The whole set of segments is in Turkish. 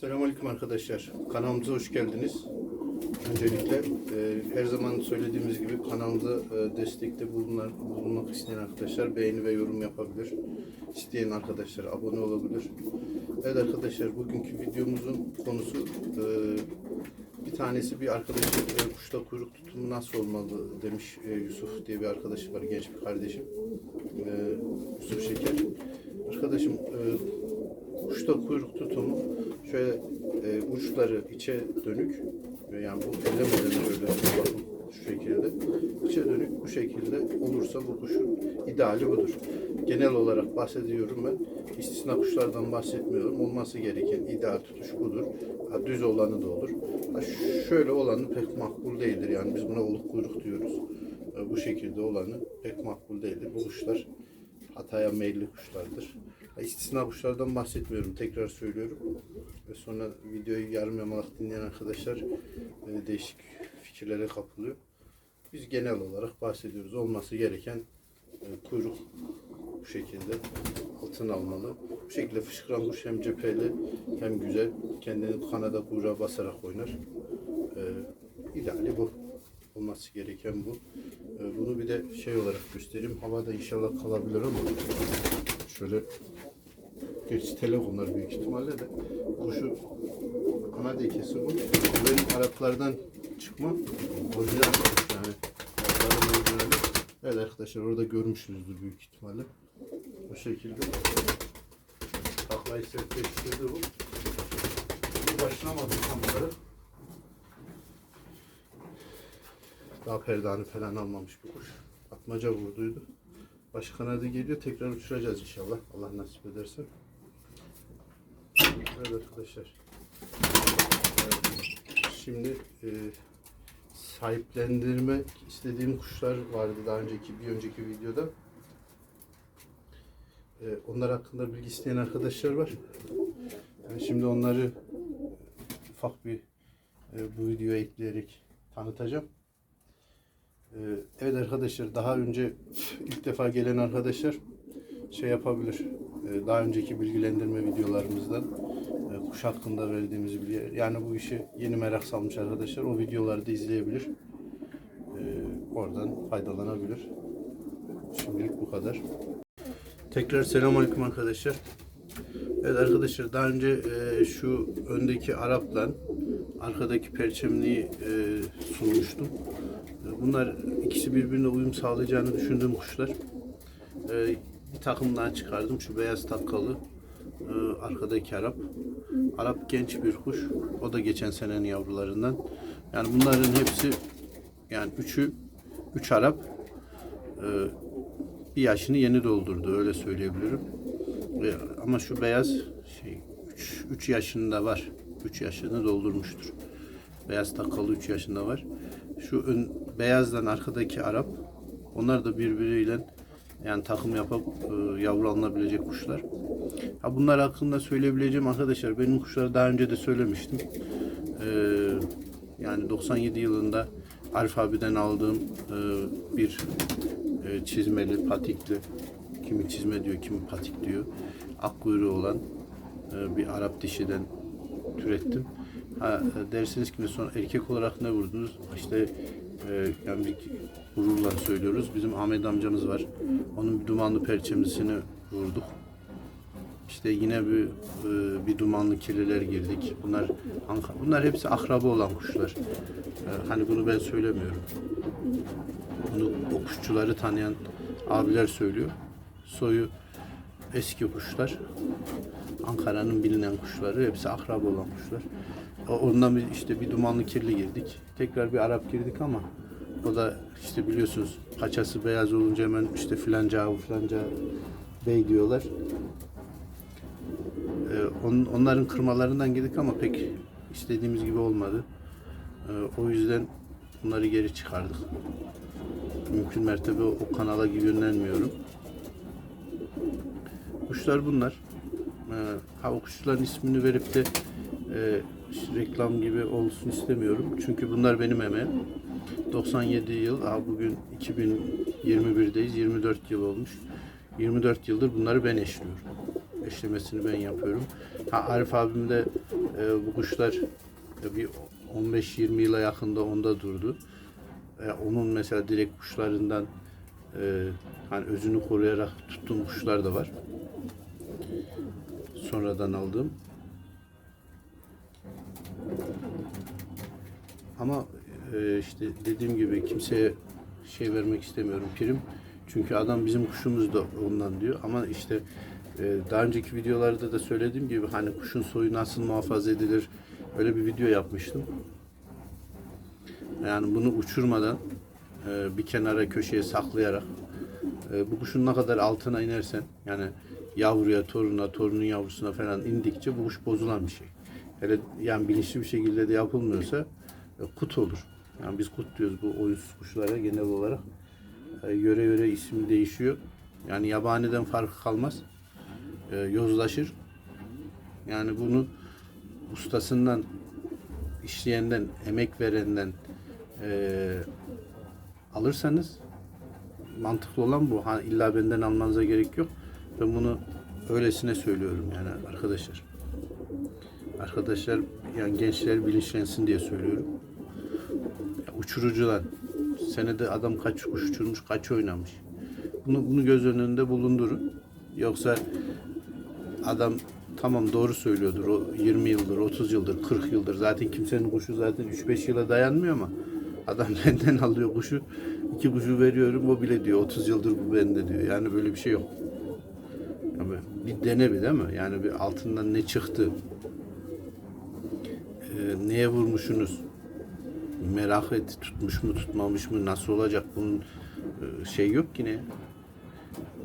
Selamünaleyküm arkadaşlar. Kanalımıza hoş geldiniz. Öncelikle e, her zaman söylediğimiz gibi kanalımıza e, destekte bulunan, bulunmak isteyen arkadaşlar beğeni ve yorum yapabilir. İsteyen arkadaşlar abone olabilir. Evet arkadaşlar bugünkü videomuzun konusu e, bir tanesi bir arkadaşım e, kuşta kuyruk tutumu nasıl olmalı demiş e, Yusuf diye bir arkadaşı var genç bir kardeşim. E, Yusuf Şeker. Arkadaşım e, kuşta kuyruk tutumu şöyle e, uçları içe dönük ve yani bu ellemeden böyle bakın şu şekilde içe dönük bu şekilde olursa bu kuşun ideali budur. Genel olarak bahsediyorum ben. İstisna kuşlardan bahsetmiyorum. Olması gereken ideal tutuş budur. Ha, düz olanı da olur. Ha, şöyle olanı pek makbul değildir. Yani biz buna oluk kuyruk diyoruz. E, bu şekilde olanı pek makbul değildir. Bu kuşlar hataya meyilli kuşlardır. İstisna kuşlardan bahsetmiyorum. Tekrar söylüyorum. Ve sonra videoyu yarım yamalak dinleyen arkadaşlar e, değişik fikirlere kapılıyor. Biz genel olarak bahsediyoruz. Olması gereken e, kuyruk bu şekilde altın almalı. Bu şekilde fışkıran kuş hem cepheli hem güzel. Kendini kanada kuyruğa basarak oynar. E, ideali bu. Olması gereken bu. E, bunu bir de şey olarak göstereyim. Havada inşallah kalabilir ama şöyle Gerçi telefonlar büyük ihtimalle de kuşu ana dekesi bu. Benim Araplardan çıkma orijinal yani. Evet arkadaşlar orada görmüşsünüzdür büyük ihtimalle. Bu şekilde. Taklayı sertleştirdi bu. Bu başlamadı tam olarak. Daha perdanı falan almamış bir kuş. Atmaca vurduydu. Baş kanadı geliyor. Tekrar uçuracağız inşallah. Allah nasip ederse. Evet arkadaşlar. Şimdi e, sahiplendirmek istediğim kuşlar vardı daha önceki bir önceki videoda. Ee, onlar hakkında bilgi isteyen arkadaşlar var. Ben şimdi onları ufak bir e, bu videoya ekleyerek tanıtacağım. Ee, Evet arkadaşlar daha önce ilk defa gelen arkadaşlar şey yapabilir. Ee, Daha önceki bilgilendirme videolarımızdan e, kuş hakkında verdiğimiz bilgi. Yani bu işe yeni merak salmış arkadaşlar o videoları da izleyebilir. Ee, Oradan faydalanabilir. Şimdilik bu kadar. Tekrar selamünaleyküm arkadaşlar. Evet arkadaşlar daha önce e, şu öndeki Arap'la arkadaki perçemliği e, sunmuştum. E, Bunlar ikisi birbirine uyum sağlayacağını düşündüğüm kuşlar. E, bir takım daha çıkardım. Şu beyaz takkalı e, arkadaki Arap. Arap genç bir kuş. O da geçen senenin yavrularından. Yani bunların hepsi yani üçü üç Arap e, bir yaşını yeni doldurdu öyle söyleyebilirim. E, ama şu beyaz şey 3 yaşında var. 3 yaşını doldurmuştur. Beyaz takalı 3 yaşında var. Şu ön, beyazdan arkadaki Arap onlar da birbiriyle yani takım yapıp e, yavru alınabilecek kuşlar. Ha bunlar hakkında söyleyebileceğim arkadaşlar benim kuşları daha önce de söylemiştim. E, yani 97 yılında alfabeden aldığım e, bir e, çizmeli, patikli kimi çizme diyor, kimi patik diyor. Ak kuyruğu olan e, bir Arap dişiden türettim. Ha, dersiniz ki sonra erkek olarak ne vurdunuz? İşte e, yani bir gururla söylüyoruz. Bizim Ahmet amcamız var. Onun bir dumanlı perçemlisini vurduk. İşte yine bir e, bir dumanlı kirliler girdik. Bunlar. Bunlar hepsi akraba olan kuşlar. E, hani bunu ben söylemiyorum. Bunu o kuşçuları tanıyan abiler söylüyor. Soyu eski kuşlar. Ankara'nın bilinen kuşları. Hepsi akraba olan kuşlar. Ondan bir, işte bir dumanlı kirli girdik. Tekrar bir Arap girdik ama o da işte biliyorsunuz paçası beyaz olunca hemen işte filanca filanca bey diyorlar. Ee, on- onların kırmalarından girdik ama pek istediğimiz gibi olmadı. Ee, o yüzden bunları geri çıkardık. Mümkün mertebe o kanala yönlenmiyorum. Kuşlar bunlar. Ee, ha o kuşların ismini verip de e, reklam gibi olsun istemiyorum. Çünkü bunlar benim emeğim. 97 yıl, ha bugün 2021'deyiz. 24 yıl olmuş. 24 yıldır bunları ben eşliyorum. Eşlemesini ben yapıyorum. Ha, Arif abim de e, bu kuşlar e, bir 15-20 yıla yakında onda durdu. E, onun mesela direkt kuşlarından e, hani özünü koruyarak tuttuğum kuşlar da var. Sonradan aldığım. Ama e, işte dediğim gibi kimseye şey vermek istemiyorum prim. Çünkü adam bizim kuşumuz da ondan diyor. Ama işte daha önceki videolarda da söylediğim gibi hani kuşun soyu nasıl muhafaza edilir öyle bir video yapmıştım. Yani bunu uçurmadan e, bir kenara köşeye saklayarak e, bu kuşun ne kadar altına inersen yani yavruya, toruna, torunun yavrusuna falan indikçe bu kuş bozulan bir şey. Hele yani bilinçli bir şekilde de yapılmıyorsa e, kut olur. Yani biz kut diyoruz bu oyunsuz kuşlara genel olarak. Yöre yöre ismi değişiyor. Yani yabaniden farkı kalmaz. E, yozlaşır. Yani bunu ustasından, işleyenden, emek verenden e, alırsanız mantıklı olan bu. Ha, illa benden almanıza gerek yok. Ben bunu öylesine söylüyorum yani arkadaşlar. Arkadaşlar yani gençler bilinçlensin diye söylüyorum. Ya, uçurucular senede adam kaç kuş uçurmuş, kaç oynamış. Bunu, bunu göz önünde bulundurun. Yoksa adam tamam doğru söylüyordur. O 20 yıldır, 30 yıldır, 40 yıldır. Zaten kimsenin kuşu zaten 3-5 yıla dayanmıyor ama adam benden alıyor kuşu. iki kuşu veriyorum o bile diyor 30 yıldır bu bende diyor. Yani böyle bir şey yok. Yani bir dene bir değil mi? Yani bir altından ne çıktı? Ee, neye vurmuşsunuz? Merak et tutmuş mu tutmamış mı nasıl olacak bunun e, şey yok ki ne?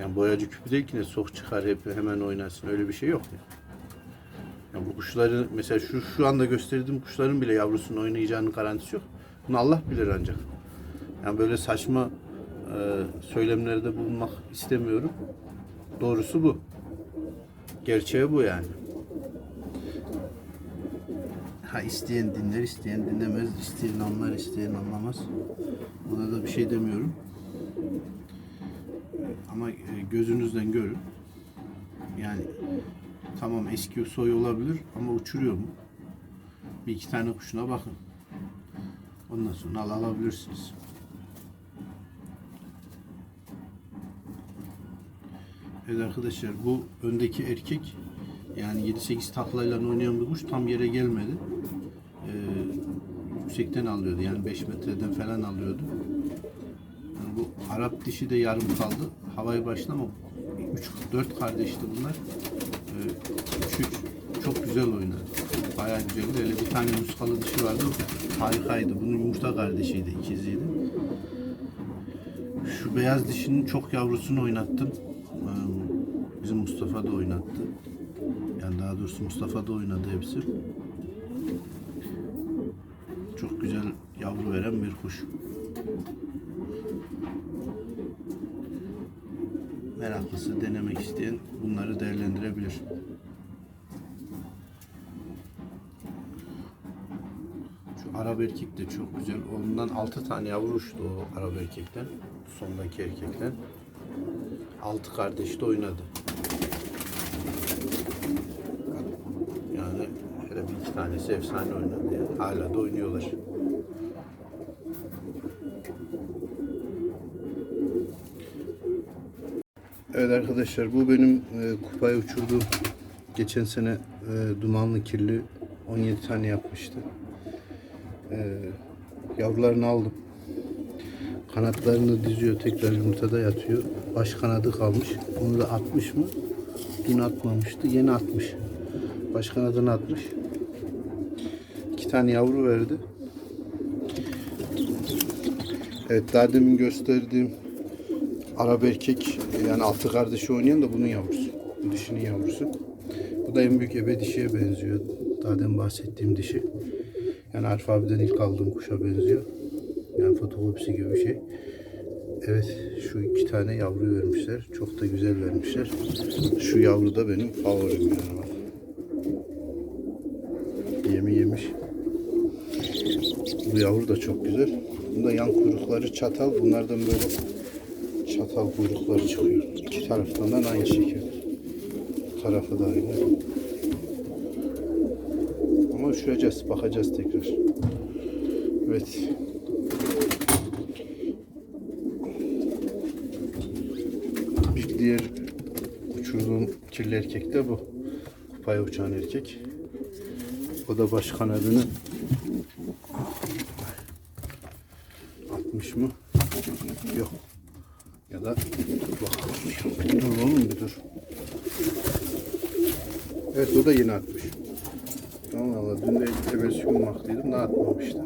Yani boyacı küpü değil ki ne sok çıkar hep hemen oynasın öyle bir şey yok ya. Yani bu kuşları mesela şu şu anda gösterdiğim kuşların bile yavrusunun oynayacağının garantisi yok. Bunu Allah bilir ancak. Yani böyle saçma e, söylemlerde bulunmak istemiyorum. Doğrusu bu. Gerçeği bu yani. Ha isteyen dinler, isteyen dinlemez, isteyen anlar, isteyen anlamaz. Buna da bir şey demiyorum. Ama e, gözünüzden görün. Yani tamam eski soy olabilir ama uçuruyor mu? Bir iki tane kuşuna bakın. Ondan sonra al alabilirsiniz. Evet arkadaşlar bu öndeki erkek yani 7-8 taklayla oynayan bir kuş tam yere gelmedi. Ee, yüksekten alıyordu yani 5 metreden falan alıyordu. Arap dişi de yarım kaldı. Havayı başladı ama 3-4 kardeşti bunlar. Ee, 3-3 çok güzel oynadı. Bayağı güzeldi. Öyle bir tane muskalı dişi vardı. Harikaydı. Bunun yumurta kardeşiydi, ikiziydi. Şu beyaz dişinin çok yavrusunu oynattım. Ee, Bizim Mustafa da oynattı. Yani daha doğrusu Mustafa da oynadı hepsi. Çok güzel yavru veren bir kuş. Meraklısı denemek isteyen bunları değerlendirebilir. Şu Arap erkek de çok güzel. Ondan 6 tane yavru uçtu o Arap erkekten. Sondaki erkekten. 6 kardeş de oynadı. Yani hele bir iki tanesi efsane oynadı. Yani. Hala da oynuyorlar. Evet arkadaşlar bu benim e, kupaya uçurduğum geçen sene e, dumanlı kirli 17 tane yapmıştı. E, yavrularını aldım. Kanatlarını diziyor tekrar yumurtada yatıyor. Baş kanadı kalmış. Onu da atmış mı? Dün atmamıştı. Yeni atmış. Baş kanadını atmış. İki tane yavru verdi. Evet daha demin gösterdiğim Arap erkek yani altı kardeşi oynayan da bunun yavrusu. Dişinin yavrusu. Bu da en büyük ebe dişiye benziyor. Daha demin bahsettiğim dişi. Yani Arif ilk aldığım kuşa benziyor. Yani fotokopisi gibi bir şey. Evet şu iki tane yavru vermişler. Çok da güzel vermişler. Şu yavru da benim favorim yani. Yemi yemiş. Bu yavru da çok güzel. Bunda yan kuyrukları çatal. Bunlardan böyle çatal kuyrukları çıkıyor. İki taraftan da aynı şekilde. Bu tarafı da aynı. Ama uçuracağız. Bakacağız tekrar. Evet. Bir diğer uçurduğum kirli erkek de bu. Kupaya uçan erkek. O da baş kanadını atmış mı? Yok. Ya da dur bakalım. Dur. Evet o da yeni atmış. Allah Allah dün de tebessüm baktıydım da atmamıştı.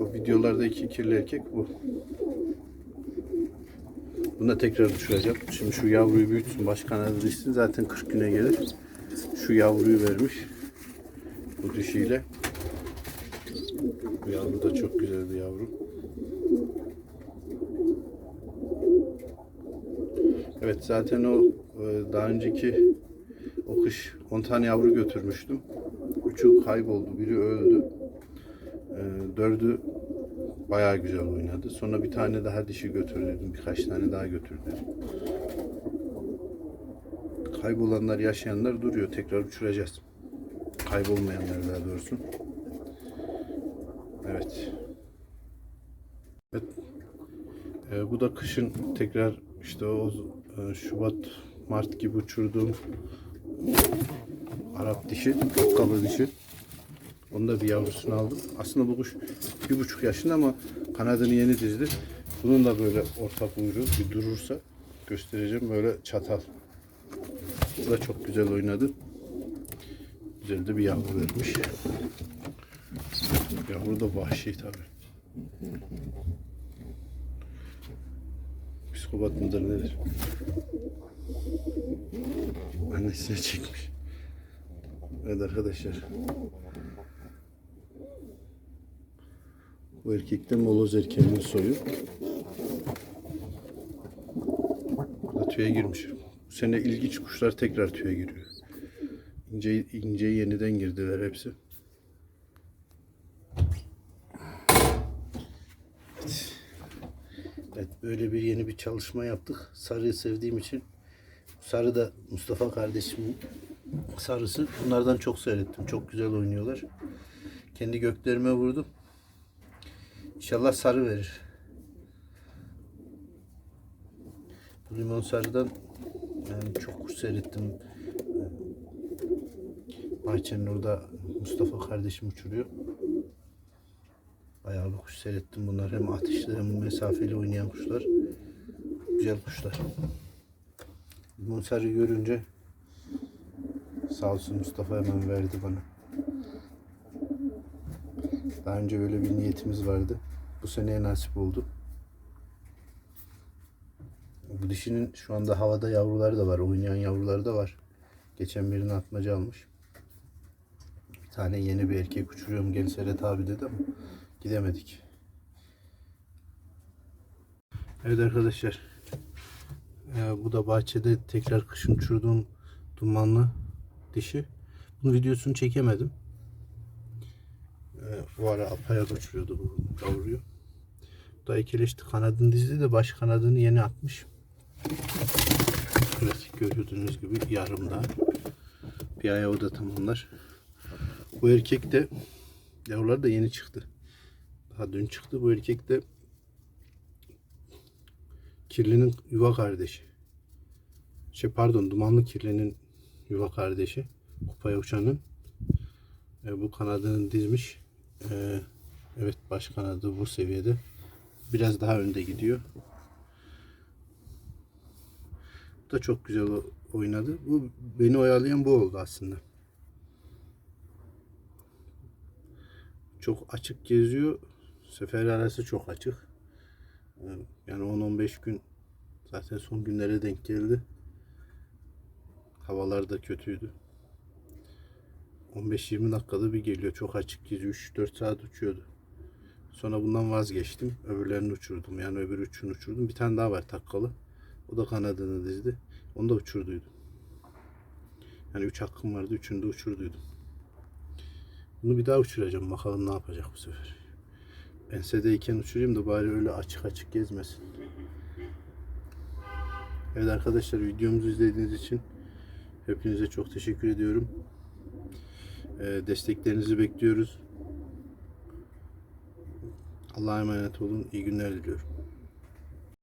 O videolardaki kirli erkek bu. Bunu da tekrar uçuracağım. Şimdi şu yavruyu büyütsün. Baş kanadı dişsin. Zaten 40 güne gelir. Şu yavruyu vermiş. Bu dişiyle. Bu yavru da çok güzel bir yavru. Evet zaten o e, daha önceki o kış 10 tane yavru götürmüştüm. Üçü kayboldu, biri öldü. E, Dördü bayağı güzel oynadı. Sonra bir tane daha dişi götürdüm. Birkaç tane daha götürdüm. Kaybolanlar, yaşayanlar duruyor. Tekrar uçuracağız. Kaybolmayanlar daha doğrusu. Evet. Evet. E, bu da kışın tekrar işte o e, Şubat, Mart gibi uçurduğum Arap dişi, kapkalı dişi. Onu da bir yavrusunu aldım. Aslında bu kuş bir buçuk yaşında ama kanadını yeni dizdi. Bunun da böyle orta kuyruğu bir durursa göstereceğim böyle çatal. Bu da çok güzel oynadı. Güzel de bir yavru vermiş. Yavru da vahşi tabi. Psikopat mıdır nedir? Annesine çekmiş. Evet arkadaşlar. Bu erkek de moloz erkeğinin soyu. Bu da tüye girmiş. Bu sene ilginç kuşlar tekrar tüye giriyor. İnce, ince yeniden girdiler hepsi. Evet. Evet böyle bir yeni bir çalışma yaptık. Sarıyı sevdiğim için Sarı da Mustafa kardeşimin sarısı. Bunlardan çok seyrettim. Çok güzel oynuyorlar. Kendi göklerime vurdum. İnşallah sarı verir. Bu limon sarıdan yani çok kuş seyrettim. Bahçenin orada Mustafa kardeşim uçuruyor. Bir kuş seyrettim bunlar. Hem atışlı hem mesafeli oynayan kuşlar. Güzel kuşlar. Limonsarı görünce sağ olsun Mustafa hemen verdi bana. Daha önce böyle bir niyetimiz vardı. Bu seneye nasip oldu. Bu dişinin şu anda havada yavruları da var. Oynayan yavruları da var. Geçen birini atmaca almış. Bir tane yeni bir erkek uçuruyorum gel Seret abi dedi ama gidemedik. Evet arkadaşlar. Ee, bu da bahçede tekrar kışın uçurduğum dumanlı dişi. Bunun videosunu çekemedim. Ee, bu ara apaya uçuruyordu bu yavruyu. Bu da ekeleşti. Kanadını dizdi de baş kanadını yeni atmış. Klasik gördüğünüz gibi yarımda. Bir ayağı da tamamlar. Bu erkek de yavrular da yeni çıktı. Daha dün çıktı. Bu erkek de kirlinin yuva kardeşi. Şey pardon dumanlı kirlinin yuva kardeşi. Kupaya uçanın. E, bu kanadını dizmiş. E, evet baş kanadı bu seviyede. Biraz daha önde gidiyor. Bu da çok güzel oynadı. Bu beni oyalayan bu oldu aslında. Çok açık geziyor. Sefer arası çok açık. Yani 10-15 gün zaten son günlere denk geldi. Havalar da kötüydü. 15-20 dakikada bir geliyor. Çok açık geziyor. 3-4 saat uçuyordu. Sonra bundan vazgeçtim. Öbürlerini uçurdum. Yani öbür üçünü uçurdum. Bir tane daha var takkalı. O da kanadını dizdi. Onu da uçurduydum. Yani 3 hakkım vardı. Üçünü de uçurduydum. Bunu bir daha uçuracağım. Bakalım ne yapacak bu sefer. Ensedeyken uçurayım da bari öyle açık açık gezmesin. Evet arkadaşlar videomuzu izlediğiniz için hepinize çok teşekkür ediyorum. E, desteklerinizi bekliyoruz. Allah'a emanet olun. İyi günler diliyorum.